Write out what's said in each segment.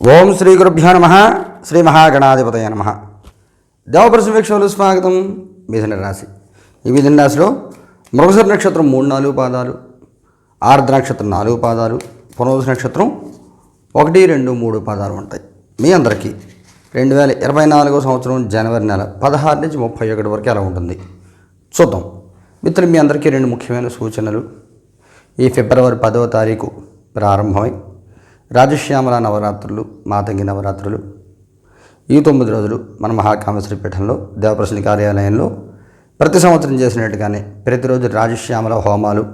ఓం శ్రీ గురుభ్యో నమ. శ్రీ మహాగణాధిపతయ నమ. దేవప్రసం వీక్షలు స్వాగతం మిథున రాశి. ఈ మిథున రాశిలో మృగసర నక్షత్రం మూడు నాలుగు పాదాలు ఆర్ద్ర నక్షత్రం నాలుగు పాదాలు పునోదశ నక్షత్రం ఒకటి రెండు మూడు పాదాలు ఉంటాయి. మీ అందరికీ రెండు వేల ఇరవై నాలుగో సంవత్సరం జనవరి నెల పదహారు నుంచి ముప్పై ఒకటి వరకు ఎలా ఉంటుంది? చూద్దాం. మిత్రులు మీ అందరికీ రెండు ముఖ్యమైన సూచనలు. ఈ ఫిబ్రవరి పదవ తారీఖు ప్రారంభమై రాజశ్యామల నవరాత్రులు మాతంగి నవరాత్రులు. ఈ తొమ్మిది రోజులు మన మహాకామేశ్వరి పీఠంలో దేవప్రసన్న కార్యాలయంలో ప్రతి సంవత్సరం చేసినట్టుగానే ప్రతిరోజు రాజశ్యామల హోమాలు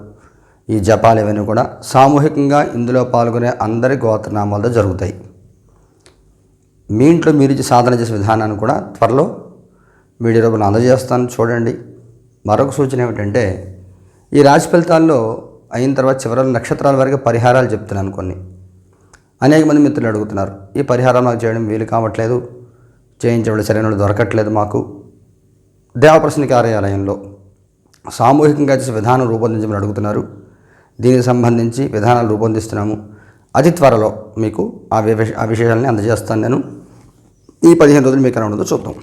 ఈ జపాలు ఇవన్నీ కూడా సామూహికంగా ఇందులో పాల్గొనే అందరి గోత్రనామాలతో జరుగుతాయి. మీ ఇంట్లో మీరు ఇచ్చి సాధన చేసే విధానాన్ని కూడా త్వరలో వీడియో రూపంలో అందజేస్తాను. చూడండి. మరొక సూచన ఏమిటంటే ఈ రాశి ఫలితాల్లో అయిన తర్వాత చివరి నక్షత్రాల వరకు పరిహారాలు చెప్తున్నాను కొన్ని. అనేక మంది మిత్రులు అడుగుతున్నారు ఈ పరిహారం నాకు చేయడం వీలు కావట్లేదు చేయించబడి సరైన వాళ్ళు దొరకట్లేదు మాకు. దేవప్రసన్న కార్యాలయంలో సామూహికంగా చేసే విధానం రూపొందించమని అడుగుతున్నారు. దీనికి సంబంధించి విధానాలు రూపొందిస్తున్నాము. అతి త్వరలో మీకు ఆ విశేష ఆ విశేషాలని అందజేస్తాను నేను. ఈ పదిహేను రోజులు మీకు ఎలా ఉండదో చూద్దాం.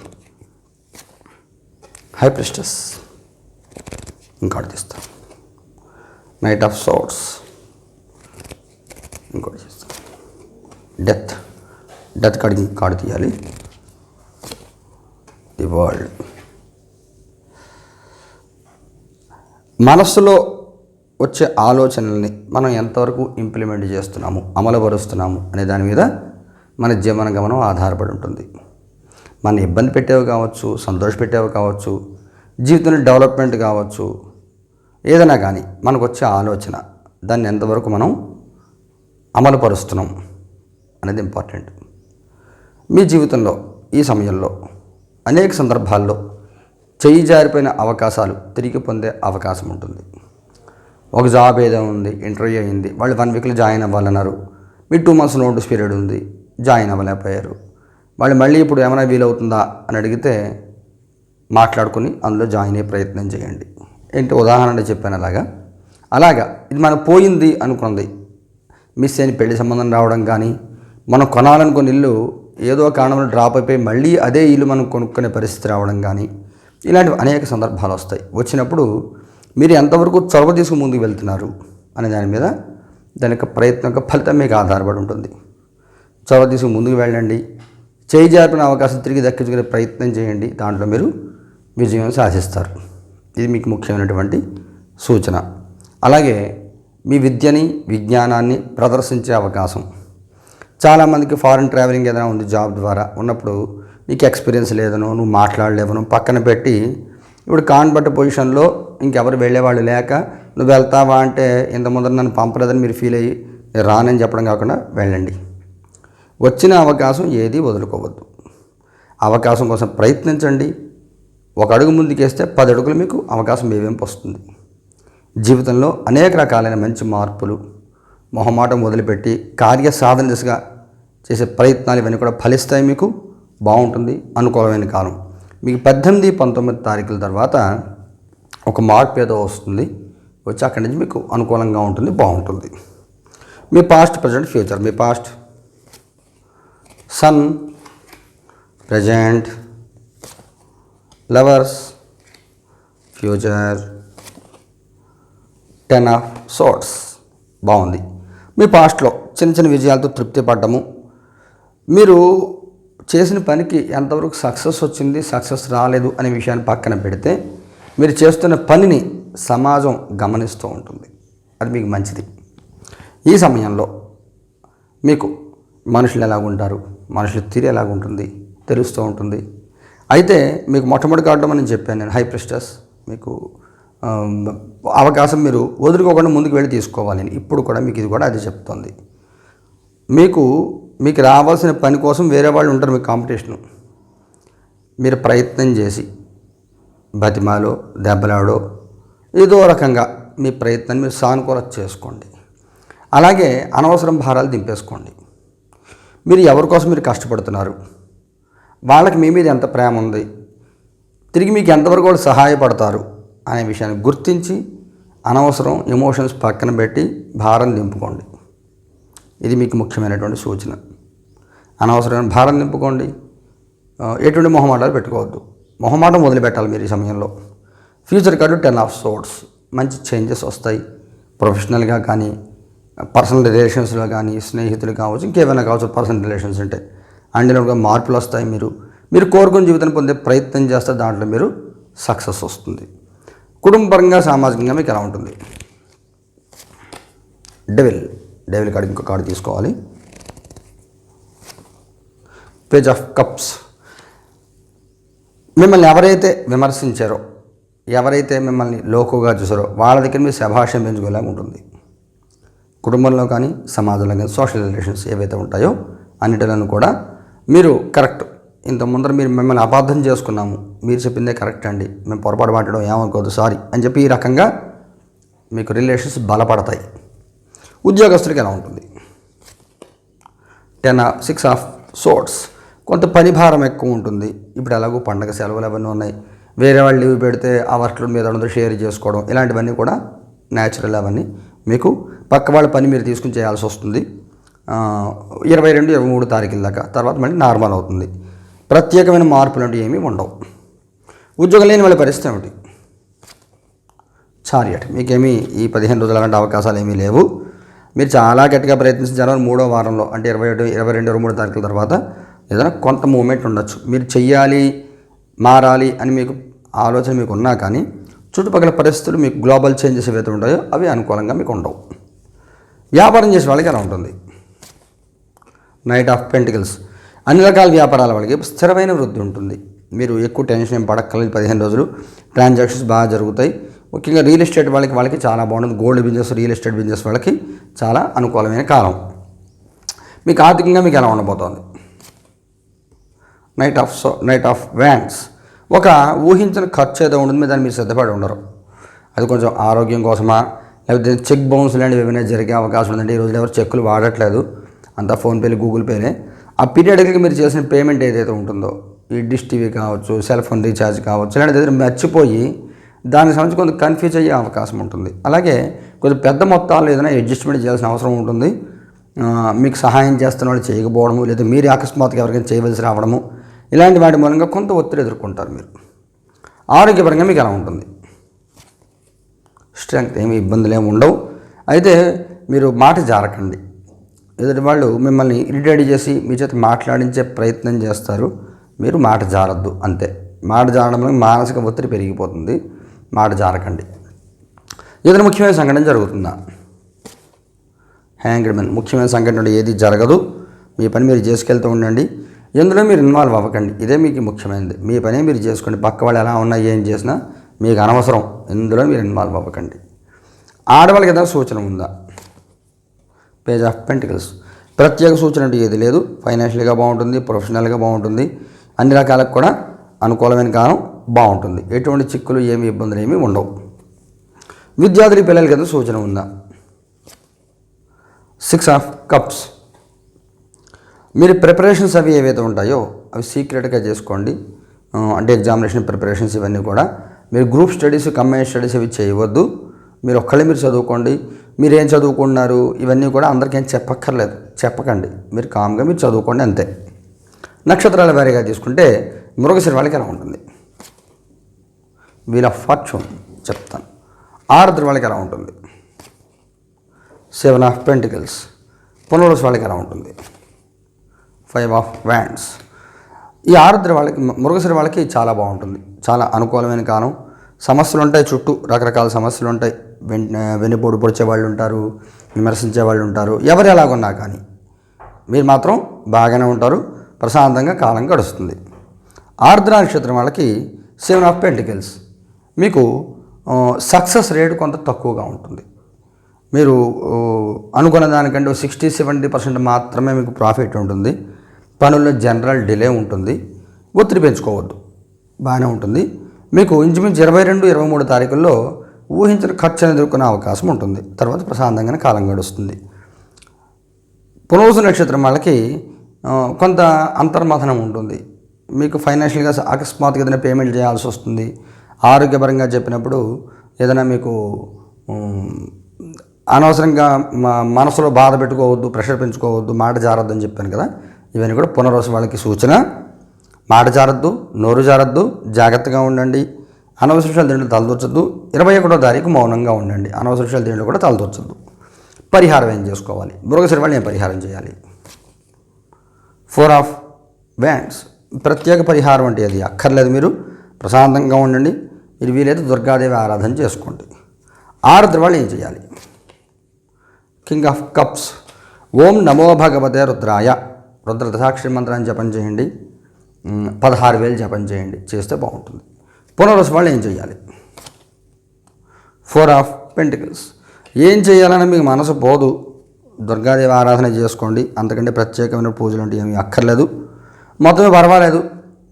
హై ప్రిస్టస్ ఇంకోటి తీస్తాం. నైట్ ఆఫ్ సోర్స్ ఇంకోటి డెత్. డెత్ కార్డు కార్డు తీయాలి. The world. మనస్సులో వచ్చే ఆలోచనల్ని మనం ఎంతవరకు ఇంప్లిమెంట్ చేస్తున్నాము అమలుపరుస్తున్నాము అనే దాని మీద మన జీవన గమనం ఆధారపడి ఉంటుంది. మన ఇబ్బంది పెట్టేవి కావచ్చు సంతోష పెట్టేవి కావచ్చు జీవితంలో డెవలప్మెంట్ కావచ్చు ఏదైనా కానీ మనకు వచ్చే ఆలోచన దాన్ని ఎంతవరకు మనం అమలుపరుస్తున్నాం. అనేది ఇంపార్టెంట్. మీ జీవితంలో ఈ సమయంలో అనేక సందర్భాల్లో చెయ్యి జారిపోయిన అవకాశాలు తిరిగి పొందే అవకాశం ఉంటుంది. ఒక జాబ్ ఏదో ఉంది ఇంటర్వ్యూ అయింది వాళ్ళు వన్ వీక్లో జాయిన్ అవ్వాలన్నారు. మీ టూ మంత్స్ నోటీస్ పీరియడ్ ఉంది జాయిన్ అవ్వలేకపోయారు. వాళ్ళు మళ్ళీ ఇప్పుడు ఏమైనా వీలవుతుందా అని అడిగితే మాట్లాడుకుని అందులో జాయిన్ అయ్యే ప్రయత్నం చేయండి. ఏంటి ఉదాహరణ చెప్పాను అలాగా? అలాగా ఇది మనం పోయింది అనుకున్నది మిస్ అయిన పెళ్ళి సంబంధం రావడం కానీ మనం కొనాలనుకున్న ఇల్లు ఏదో కారణంలో డ్రాప్ అయిపోయి మళ్ళీ అదే ఇల్లు మనం కొనుక్కునే పరిస్థితి రావడం కానీ ఇలాంటివి అనేక సందర్భాలు వస్తాయి. వచ్చినప్పుడు మీరు ఎంతవరకు చొరవ తీసుకు ముందుకు వెళ్తున్నారు అనే దాని మీద దాని యొక్క ప్రయత్నం యొక్క ఫలితం మీకు ఆధారపడి ఉంటుంది. చొరవ తీసుకు ముందుకు వెళ్ళండి. చేయి జారిపిన అవకాశం తిరిగి దక్కించుకునే ప్రయత్నం చేయండి. దాంట్లో మీరు విజయం సాధిస్తారు. ఇది మీకు ముఖ్యమైనటువంటి సూచన. అలాగే మీ విద్యని విజ్ఞానాన్ని ప్రదర్శించే అవకాశం. చాలామందికి ఫారెన్ ట్రావెలింగ్ ఏదైనా ఉంది జాబ్ ద్వారా. ఉన్నప్పుడు నీకు ఎక్స్పీరియన్స్ లేదనో నువ్వు మాట్లాడలేవను పక్కన పెట్టి ఇప్పుడు కాన్బట్ట పొజిషన్లో ఇంకెవరు వెళ్ళేవాళ్ళు లేక నువ్వు వెళ్తావా అంటే ఇంత ముందర నన్ను పంపలేదని మీరు ఫీల్ అయ్యి రానని చెప్పడం కాకుండా వెళ్ళండి. వచ్చిన అవకాశం ఏది వదులుకోవద్దు. అవకాశం కోసం ప్రయత్నించండి. ఒక అడుగు ముందుకేస్తే పది అడుగులు మీకు అవకాశం వేవేంపు వస్తుంది. జీవితంలో అనేక రకాలైన మంచి మార్పులు మొహమాటం వదిలిపెట్టి కార్య సాధన దిశగా చేసే ప్రయత్నాలు ఇవన్నీ కూడా ఫలిస్తాయి మీకు. బాగుంటుంది. అనుకూలమైన కాలం. మీకు పద్దెనిమిది పంతొమ్మిది తారీఖుల తర్వాత ఒక మార్పు ఏదో వస్తుంది. వచ్చి అక్కడి నుంచి మీకు అనుకూలంగా ఉంటుంది బాగుంటుంది. మీ past present future me past sun present lovers future ten of swords బాగుంది. మీ పాస్ట్లో చిన్న చిన్న విజయాలతో తృప్తి పడ్డము మీరు చేసిన పనికి ఎంతవరకు సక్సెస్ వచ్చింది సక్సెస్ రాలేదు అనే విషయాన్ని పక్కన పెడితే మీరు చేస్తున్న పనిని సమాజం గమనిస్తూ ఉంటుంది. అది మీకు మంచిది. ఈ సమయంలో మీకు మనుషులు ఎలాగ ఉంటారు? మనుషుల తీరు ఎలాగ ఉంటుంది? తెలుస్తూ ఉంటుంది. అయితే మీకు మొట్టమొదటి కావడం అని చెప్పాను నేను హై ప్రెస్టర్స్. మీకు అవకాశం మీరు వదులుకోకుండా ముందుకు వెళ్ళి తీసుకోవాలి. ఇప్పుడు కూడా మీకు ఇది కూడా అది చెప్తుంది. మీకు మీకు రావాల్సిన పని కోసం వేరే వాళ్ళు ఉంటారు మీకు కాంపిటీషను మీరు ప్రయత్నం చేసి బతిమాలో దెబ్బలాడో ఏదో రకంగా మీ ప్రయత్నాన్ని మీరు సానుకూల చేసుకోండి. అలాగే అనవసరం భారాలు దింపేసుకోండి. మీరు ఎవరి కోసం మీరు కష్టపడుతున్నారు? వాళ్ళకి మీ మీద ఎంత ప్రేమ ఉంది? తిరిగి మీకు ఎంతవరకు వాళ్ళు సహాయపడతారు? అనే విషయాన్ని గుర్తించి అనవసరం ఎమోషన్స్ పక్కన పెట్టి భారం దింపుకోండి. ఇది మీకు ముఖ్యమైనటువంటి సూచన. అనవసరమైన భారం నింపుకోండి. ఎటువంటి మొహమాటాలు పెట్టుకోవద్దు. మొహమాటం వదిలిపెట్టాలి మీరు ఈ సమయంలో. Future card ten of swords మంచి చేంజెస్ వస్తాయి. ప్రొఫెషనల్గా కానీ పర్సనల్ రిలేషన్స్లో కానీ స్నేహితులు కావచ్చు ఇంకేమైనా కావచ్చు పర్సనల్ రిలేషన్స్ ఉంటాయి అందులో మార్పులు వస్తాయి మీరు. మీరు కోరుకున్న జీవితాన్ని పొందే ప్రయత్నం చేస్తే దాంట్లో మీరు సక్సెస్ వస్తుంది. కుటుంబపరంగా సామాజికంగా మీకు ఎలా ఉంటుంది? డెవిల్ డేవిల్ కార్డు ఇంకో కార్డు తీసుకోవాలి. Page of cups. మిమ్మల్ని ఎవరైతే విమర్శించారో ఎవరైతే మిమ్మల్ని లోకుగా చూసారో వాళ్ళ దగ్గర మీరు శభాషం పెంచుకోలేగా ఉంటుంది. కుటుంబంలో కానీ సమాజంలో కానీ సోషల్ రిలేషన్స్ ఏవైతే ఉంటాయో అన్నిటిలను కూడా మీరు కరెక్ట్. ఇంత ముందర మీరు మిమ్మల్ని అపార్థం చేసుకున్నాము. మీరు చెప్పిందే కరెక్ట్ అండి. మేము పొరపాటు మాట్లాడడం ఏమనుకోదు సారీ అని చెప్పి ఈ రకంగా మీకు రిలేషన్స్ బలపడతాయి. ఉద్యోగస్తుడికి ఎలా ఉంటుంది టెన్ సిక్స్ ఆఫ్ సోర్ట్స్ కొంత పని భారం ఎక్కువ ఉంటుంది. ఇప్పుడు ఎలాగో పండగ సెలవులు అవన్నీ ఉన్నాయి. వేరే వాళ్ళు లీవ్ పెడితే ఆ వర్క్ల మీద అందరూ షేర్ చేసుకోవడం ఇలాంటివన్నీ కూడా న్యాచురల్ అవన్నీ మీకు పక్క వాళ్ళ పని మీరు తీసుకుని చేయాల్సి వస్తుంది. ఇరవై రెండు ఇరవై మూడు తారీఖుల దాకా తర్వాత మళ్ళీ నార్మల్ అవుతుంది. ప్రత్యేకమైన మార్పులు అంటే ఏమీ ఉండవు. ఉద్యోగం లేని వాళ్ళ పరిస్థితి ఏమిటి? చారియట్ మీకేమీ ఈ పదిహేను రోజుల అలాంటి అవకాశాలు ఏమీ లేవు. మీరు చాలా గట్టిగా ప్రయత్నించిన జనవరి మూడో వారంలో అంటే ఇరవై ఒకటి ఇరవై రెండు ఇరవై మూడు తారీఖుల తర్వాత ఏదైనా కొంత మూమెంట్ ఉండొచ్చు. మీరు చెయ్యాలి మారాలి అని మీకు ఆలోచన మీకు ఉన్నా కానీ చుట్టుపక్కల పరిస్థితులు మీకు గ్లోబల్ చేంజెస్ ఏవైతే ఉంటాయో అవి అనుకూలంగా మీకు ఉండవు. వ్యాపారం చేసే వాళ్ళకి ఎలా ఉంటుంది. నైట్ ఆఫ్ పెంటికల్స్ అన్ని రకాల వ్యాపారాల వాళ్ళకి స్థిరమైన వృద్ధి ఉంటుంది. మీరు ఎక్కువ టెన్షన్ ఏం పడక్కలేదు పదిహేను రోజులు. ట్రాన్సాక్షన్స్ బాగా జరుగుతాయి. ముఖ్యంగా రియల్ ఎస్టేట్ వాళ్ళకి వాళ్ళకి చాలా బాగుంటుంది. Gold business real estate business వాళ్ళకి చాలా అనుకూలమైన కాలం. మీకు ఆర్థికంగా మీకు ఎలా ఉండబోతోంది? Knight of so knight of wands ఒక ఊహించిన ఖర్చు ఏదో ఉంటుంది మీద దాన్ని మీరు సిద్ధపడి ఉండరు. అది కొంచెం ఆరోగ్యం కోసమా? లేకపోతే చెక్ బౌన్స్ లాంటివి ఏమైనా జరిగే అవకాశం ఉందంటే ఈ రోజులు ఎవరు చెక్కులు వాడట్లేదు. అంతా ఫోన్పేలు గూగుల్ పేనే. ఆ పీరియడ్కి మీరు చేసిన పేమెంట్ ఏదైతే ఉంటుందో ఈ డిష్ టీవీ కావచ్చు సెల్ ఫోన్ రీఛార్జ్ కావచ్చు ఇలాంటిది మర్చిపోయి దానికి సంబంధించి కొంచెం కన్ఫ్యూజ్ అయ్యే అవకాశం ఉంటుంది. అలాగే కొంచెం పెద్ద మొత్తాలు ఏదైనా అడ్జస్ట్మెంట్ చేయాల్సిన అవసరం ఉంటుంది. మీకు సహాయం చేస్తున్న వాళ్ళు చేయకపోవడము లేదా మీరు అకస్మాత్తుగా ఎవరికైనా చేయవలసి రావడము ఇలాంటి వాటి మూలంగా కొంత ఒత్తిడి ఎదుర్కొంటారు మీరు. ఆరోగ్యపరంగా మీకు ఎలా ఉంటుంది? స్ట్రెంగ్త్ ఏమి ఇబ్బందులు ఏమి ఉండవు. అయితే మీరు మాట జారకండి. ఎదుటి వాళ్ళు మిమ్మల్ని ఇరిటేట్ చేసి మీ చేత మాట్లాడించే ప్రయత్నం చేస్తారు. మీరు మాట జారద్దు అంతే. మాట జారడం మానసిక ఒత్తిడి పెరిగిపోతుంది. మాట జారకండి. ఏదైనా ముఖ్యమైన సంఘటన జరుగుతుందా? హ్యాంగ్డ్ మెన్ ముఖ్యమైన సంఘటన ఏది జరగదు. మీ పని మీరు చేసుకెళ్తూ ఉండండి. ఎందులో మీరు ఇన్వాల్వ్ అవ్వకండి. ఇదే మీకు ముఖ్యమైనది. మీ పని మీరు చేసుకోండి. పక్క వాళ్ళు ఎలా ఉన్నా ఏం చేసినా మీకు అనవసరం. ఇందులో మీరు ఇన్వాల్వ్ అవ్వకండి. ఆడవాళ్ళకి ఏదైనా సూచన ఉందా? పేజ్ ఆఫ్ పెంటికల్స్ ప్రత్యేక సూచన అంటే ఏది లేదు. ఫైనాన్షియల్గా బాగుంటుంది. ప్రొఫెషనల్గా బాగుంటుంది. అన్ని రకాలకు కూడా అనుకూలమైన కాలం. బాగుంటుంది. ఎటువంటి చిక్కులు ఏమి ఇబ్బందులు ఏమి ఉండవు. విద్యార్థి పిల్లల కింద సూచన ఉందా? సిక్స్ ఆఫ్ కప్స్ మీరు ప్రిపరేషన్స్ అవి ఏవైతే ఉంటాయో అవి సీక్రెట్గా చేసుకోండి. అంటే ఎగ్జామినేషన్ ప్రిపరేషన్స్ ఇవన్నీ కూడా. మీరు గ్రూప్ స్టడీస్ కంబైన్ స్టడీస్ ఇవి చేయవద్దు. మీరు ఒక్కళ్ళే మీరు చదువుకోండి. మీరు ఏం చదువుకున్నారు ఇవన్నీ కూడా అందరికేం ఏం చెప్పక్కర్లేదు. చెప్పకండి. మీరు కామ్గా మీరు చదువుకోండి అంతే. నక్షత్రాల వారీగా తీసుకుంటే మృగశిర వాళ్ళకి ఎలా ఉంటుంది? వీల్ ఆఫ్ ఫార్చ్యూన్ చెప్తాను. ఆరుద్ర వాళ్ళకి ఎలా ఉంటుంది. Seven of pentacles. పునరుస్ వాళ్ళకి ఎలా ఉంటుంది. Five of wands. ఈ ఆరుద్ర వాళ్ళకి మురుగశ్రీ వాళ్ళకి చాలా బాగుంటుంది. చాలా అనుకూలమైన కాలం. సమస్యలు ఉంటాయి చుట్టూ. రకరకాల సమస్యలు ఉంటాయి. వెన్ వెన్నుపోడు పొడిచే వాళ్ళు ఉంటారు. విమర్శించే వాళ్ళు ఉంటారు. ఎవరు ఎలాగున్నా కానీ మీరు మాత్రం బాగానే ఉంటారు. ప్రశాంతంగా కాలం గడుస్తుంది. ఆర్ద్ర నక్షత్రం వాళ్ళకి సెవెన్ ఆఫ్ పెంటికల్స్. మీకు సక్సెస్ రేటు కొంత తక్కువగా ఉంటుంది. మీరు అనుకున్న దానికంటే సిక్స్టీ సెవెంటీ పర్సెంట్ మాత్రమే మీకు ప్రాఫిట్ ఉంటుంది. పనుల్లో జనరల్ డిలే ఉంటుంది. ఒత్తిడి పెంచుకోవద్దు. బాగానే ఉంటుంది. మీకు ఇంచుమించు ఇరవై రెండు ఇరవై మూడు తారీఖుల్లో ఊహించిన ఖర్చును ఎదుర్కొనే అవకాశం ఉంటుంది. తర్వాత ప్రశాంతంగానే కాలం గడుస్తుంది. పునరుసు నక్షత్రం వాళ్ళకి కొంత అంతర్మథనం ఉంటుంది. మీకు ఫైనాన్షియల్గా అకస్మాత్తుగా ఏదైనా పేమెంట్ చేయాల్సి వస్తుంది. ఆరోగ్యపరంగా చెప్పినప్పుడు ఏదైనా మీకు అనవసరంగా మా మనసులో బాధ పెట్టుకోవద్దు ప్రెషర్ పెంచుకోవద్దు మాట అని చెప్పాను కదా ఇవన్నీ కూడా పునర్వసు వాళ్ళకి సూచన. మాట జారద్దు నోరు జారద్దు జాగ్రత్తగా ఉండండి. అనవసర విషయాలు దీంట్లో తలదూర్చద్దు. ఇరవై ఒకటో తారీఖు మౌనంగా ఉండండి. అనవసర విషయాలు దీంట్లో కూడా తలదూర్చద్దు. పరిహారం ఏం చేసుకోవాలి? మృగశిర వాళ్ళు ఏం పరిహారం చేయాలి? ఫోర్ ఆఫ్ వ్యాండ్స్ ప్రత్యేక పరిహారం అంటే అది అక్కర్లేదు మీరు. ప్రశాంతంగా ఉండండి. మీరు వీలైతే దుర్గాదేవి ఆరాధన చేసుకోండి. ఆరుద్ర వాళ్ళు ఏం చేయాలి? కింగ్ ఆఫ్ కప్స్ ఓం నమో భగవతే రుద్రాయ. రుద్ర దశాక్షరి మంత్రాన్ని జపం చేయండి. పదహారు వేలు జపం చేయండి. చేస్తే బాగుంటుంది. పునరుస వాళ్ళు ఏం చేయాలి? ఫోర్ ఆఫ్ పెంటికల్స్ ఏం చేయాలని మీకు మనసు పోదు. దుర్గాదేవి ఆరాధన చేసుకోండి. అంతకంటే ప్రత్యేకమైన పూజలు అంటే ఏమీ అక్కర్లేదు. మొత్తమే పర్వాలేదు.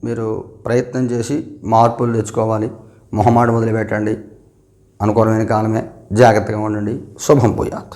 మీరు ప్రయత్నం చేసి మార్పులు తెచ్చుకోవాలి. మొహమాట మొదలుపెట్టండి. అనుకూలమైన కాలమే. జాగ్రత్తగా ఉండండి. శుభం పోయాత్